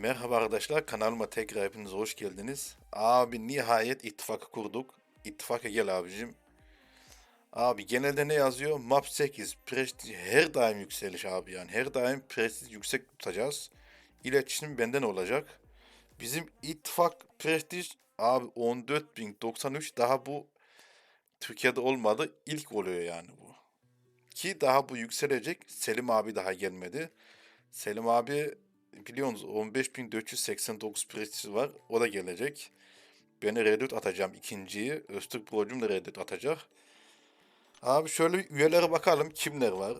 Merhaba arkadaşlar, kanalıma tekrar hepiniz hoş geldiniz. Abi nihayet ittifakı kurduk. İttifaka gel abicim. Abi genelde ne yazıyor? Map 8, prestij her daim yükseliş abi yani. Her daim prestij yüksek tutacağız. İletişim benden olacak. Bizim ittifak prestij abi 14.093 daha bu Türkiye'de olmadı. İlk oluyor yani bu. Ki daha bu yükselecek. Selim abi daha gelmedi. Selim abi biliyorsunuz 15.489 prestij var. O da gelecek. Ben Reddit atacağım ikinciyi. Öztürk Brocum da Reddit atacak. Abi şöyle bir üyelere bakalım kimler var.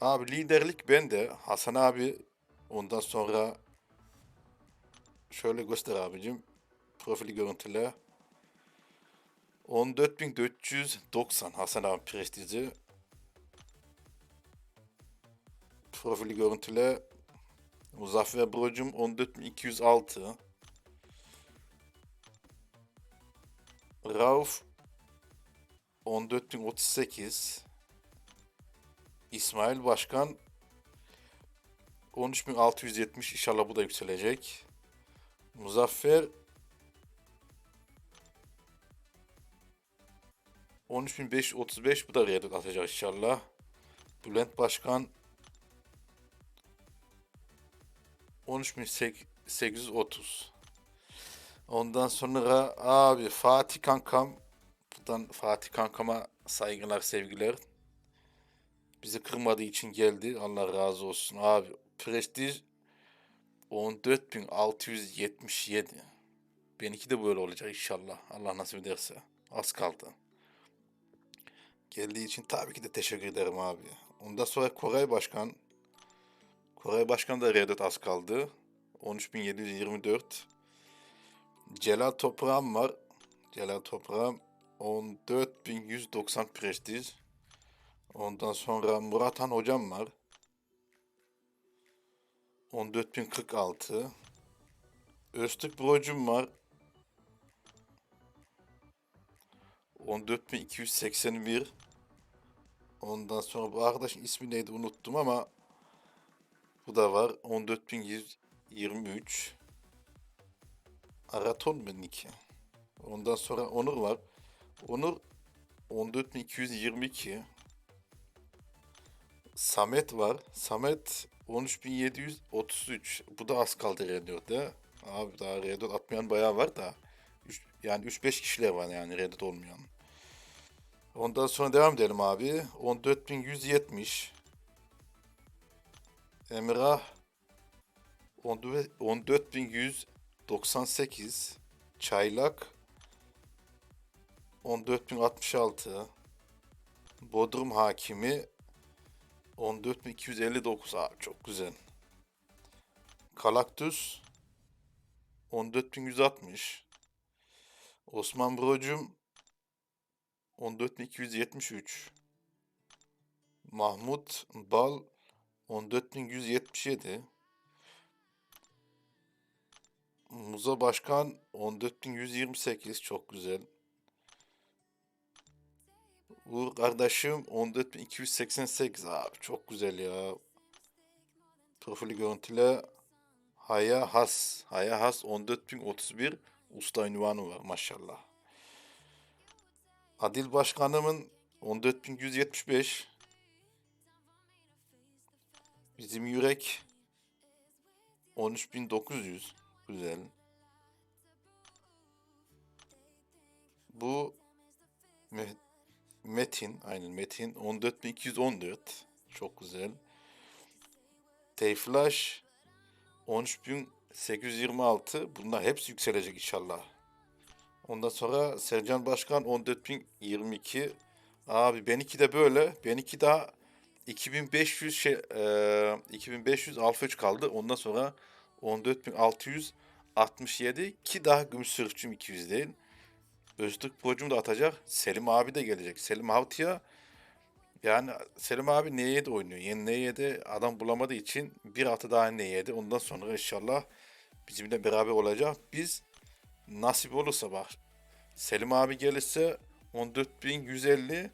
Abi liderlik bende. Hasan abi ondan sonra şöyle göster abicim. Profili görüntüle. 14.490 Hasan abi prestiji. Profili görüntüle. Muzaffer Brocum 14.206. Rauf 14.038 İsmail Başkan 13.670 inşallah bu da yükselecek. Muzaffer 13.535 bu da Reddit atacak inşallah. Bülent Başkan 13.830 Ondan sonra abi Fatih kankam buradan Fatih kankama saygılar sevgiler. Bizi kırmadığı için geldi. Allah razı olsun abi. Prestij 14.677. Benimki de böyle olacak inşallah. Allah nasip ederse. Az kaldı. Geldiği için tabii ki de teşekkür ederim abi. Ondan sonra Koray Başkan. Koray Başkan da Reddit az kaldı. 13.724. Celal Toprağım var. Celal Toprağım 14.190 prestij. Ondan sonra Murathan Hocam var. 14.046. Öztürk Brocum var. 14.281. Ondan sonra bu arkadaşın ismi neydi unuttum ama bu da var. 14.123. Araton Niki? Ondan sonra Onur var. Onur 14.222. Samet var. Samet 13.733. Bu da az kaldı Reddit'te. Abi daha Reddit atmayan bayağı var da. Üç- yani 3-5 kişiler var yani Reddit olmayan. Ondan sonra devam edelim abi. 14.170. Emrah 14.198. Çaylak 14.066. Bodrum Hakimi 14.259 abi çok güzel. Kalaktüs 14.160. Osman Brocum 14.273. Mahmut Bal 14.177. Muza Başkan 14.128 çok güzel. Uğur kardeşim 14.288 abi çok güzel ya. Profili görüntüle Haya Has. Haya Has 14.031 usta ünvanı var maşallah. Adil Başkanımın 14.175 Bizim yürek 13.900 güzel. Bu Me- Metin aynen Metin 14.214 çok güzel. Teyflash 13.826 bunlar hepsi yükselecek inşallah. Ondan sonra Sercan Başkan 14.022 abi benimki de böyle benimki daha 2500 şey e, 2500 alfa 3 kaldı. Ondan sonra 14667 ki daha gümüş sırfçım 200 değil. Öztürk Brocum da atacak. Selim abi de gelecek. Selim Havti'ye yani Selim abi neye de oynuyor. Yeni neye de adam bulamadığı için bir hafta daha neye de. Ondan sonra inşallah bizimle beraber olacak. Biz nasip olursa bak Selim abi gelirse 14150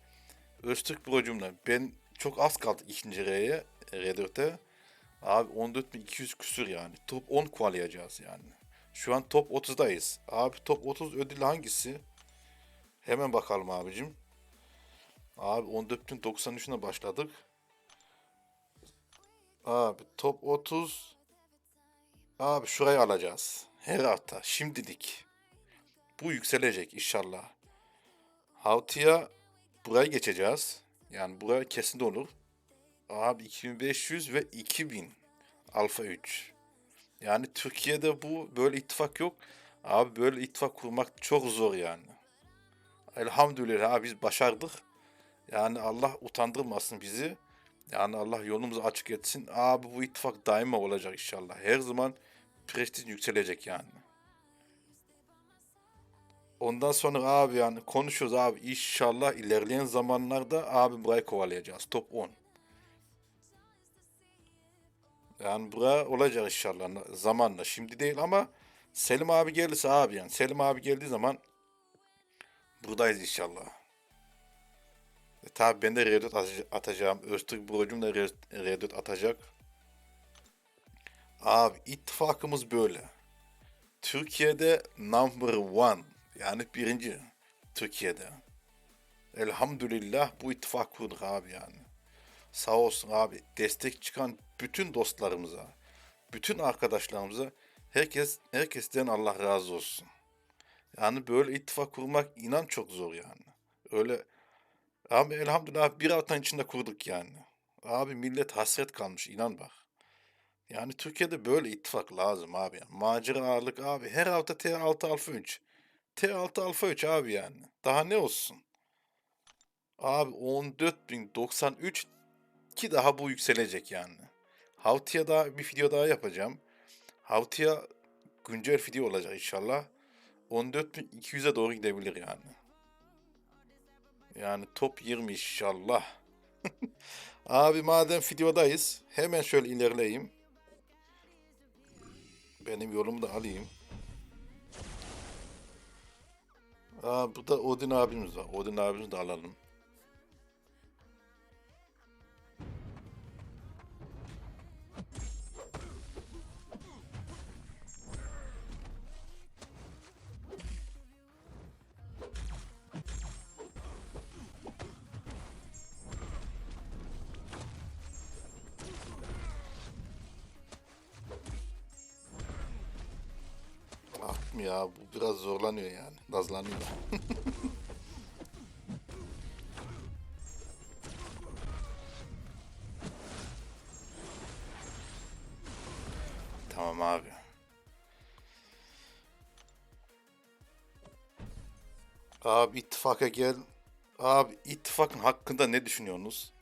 Öztürk Brocum'la ben çok az kaldı ikinci R'ye R4'te. Abi 14.200 küsür yani. Top 10 kovalayacağız yani. Şu an top 30'dayız. Abi top 30 ödülü hangisi? Hemen bakalım abicim. Abi 14.093'üne başladık. Abi top 30. Abi şurayı alacağız. Her hafta. Şimdilik. Bu yükselecek inşallah. Haftaya burayı geçeceğiz. Yani buraya kesin olur. Abi 2500 ve 2000 Alfa 3. Yani Türkiye'de bu böyle ittifak yok. Abi böyle ittifak kurmak çok zor yani. Elhamdülillah abi biz başardık. Yani Allah utandırmasın bizi. Yani Allah yolumuzu açık etsin. Abi bu ittifak daima olacak inşallah. Her zaman prestij yükselecek yani. Ondan sonra abi yani konuşuyoruz abi inşallah ilerleyen zamanlarda abi burayı kovalayacağız. Top 10. Yani bura olacak inşallah zamanla. Şimdi değil ama Selim abi gelirse abi yani. Selim abi geldiği zaman buradayız inşallah. E, tabi ben de R4 atacağım. Öztürk Brocum da R4 atacak. Abi ittifakımız böyle. Türkiye'de number one. Yani birinci Türkiye'de. Elhamdülillah bu ittifak kurduk abi yani. Sağ olsun abi destek çıkan bütün dostlarımıza, bütün arkadaşlarımıza herkes herkesten Allah razı olsun. Yani böyle ittifak kurmak inan çok zor yani. Öyle abi elhamdülillah bir haftanın içinde kurduk yani. Abi millet hasret kalmış inan bak. Yani Türkiye'de böyle ittifak lazım abi. Yani. Macera ağırlık abi. Her hafta T6 Alfa 3. T6 Alfa 3 abi yani. Daha ne olsun? Abi 14.093 ki daha bu yükselecek yani. Haftaya da bir video daha yapacağım. Haftaya güncel video olacak inşallah. 14.200'e doğru gidebilir yani. Yani top 20 inşallah. Abi madem videodayız hemen şöyle ilerleyeyim. Benim yolumu da alayım. Aa, burada Odin abimiz var. Odin abimizi de alalım. Attım ya bu biraz zorlanıyor yani. Nazlanıyor. tamam abi. Abi ittifaka gel. Abi ittifakın hakkında ne düşünüyorsunuz?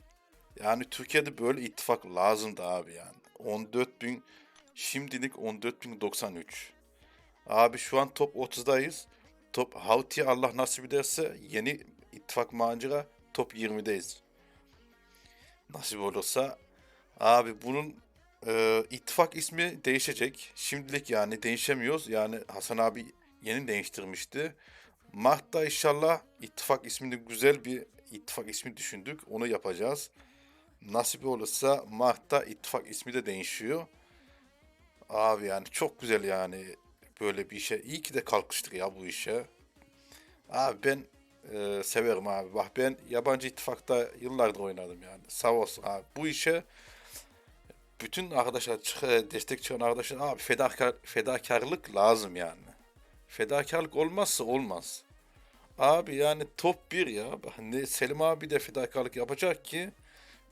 Yani Türkiye'de böyle ittifak lazımdı abi yani. 14 bin şimdilik 14.093. Abi şu an top 30'dayız. Top Havti Allah nasip ederse yeni ittifak macera top 20'deyiz. Nasip olursa abi bunun e, ittifak ismi değişecek. Şimdilik yani değişemiyoruz. Yani Hasan abi yeni değiştirmişti. Mart'ta inşallah ittifak ismini güzel bir ittifak ismi düşündük. Onu yapacağız. Nasip olursa Mart'ta ittifak ismi de değişiyor. Abi yani çok güzel yani böyle bir işe. İyi ki de kalkıştık ya bu işe. Abi ben e, severim abi. Bak ben yabancı ittifakta yıllardır oynadım yani. Sağ olsun abi. Bu işe bütün arkadaşlar destek çıkan arkadaşlar abi fedakar, fedakarlık lazım yani. Fedakarlık olmazsa olmaz. Abi yani top bir ya. Ne Selim abi de fedakarlık yapacak ki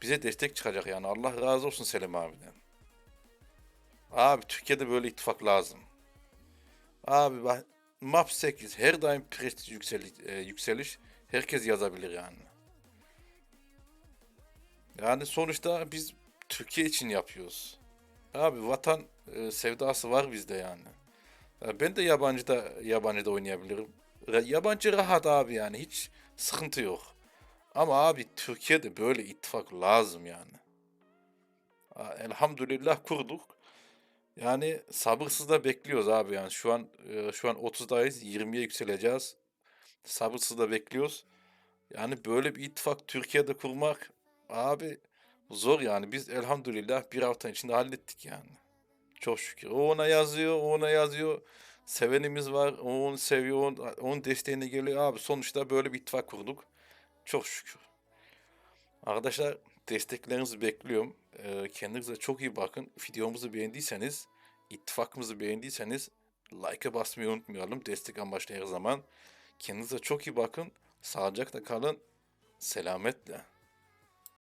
bize destek çıkacak yani. Allah razı olsun Selim abiden. Abi Türkiye'de böyle ittifak lazım. Abi bak Map 8 her daim prestij yükseliş, e, yükseliş herkes yazabilir yani. Yani sonuçta biz Türkiye için yapıyoruz. Abi vatan e, sevdası var bizde yani. Ya ben de yabancıda yabancıda oynayabilirim. Yabancı rahat abi yani hiç sıkıntı yok. Ama abi Türkiye'de böyle ittifak lazım yani. Ha, Elhamdülillah kurduk. Yani sabırsızla bekliyoruz abi yani şu an şu an 30'dayız 20'ye yükseleceğiz. Sabırsızla bekliyoruz. Yani böyle bir ittifak Türkiye'de kurmak abi Zor yani. Biz elhamdülillah bir hafta içinde hallettik yani. Çok şükür. O ona yazıyor, o ona yazıyor. Sevenimiz var, o onu seviyor, onun, onun desteğine geliyor. Abi sonuçta böyle bir ittifak kurduk. Çok şükür. Arkadaşlar desteklerinizi bekliyorum. Ee, kendinize çok iyi bakın. Videomuzu beğendiyseniz, ittifakımızı beğendiyseniz like'a basmayı unutmayalım. Destek amaçlı her zaman. Kendinize çok iyi bakın. Sağlıcakla kalın. Selametle.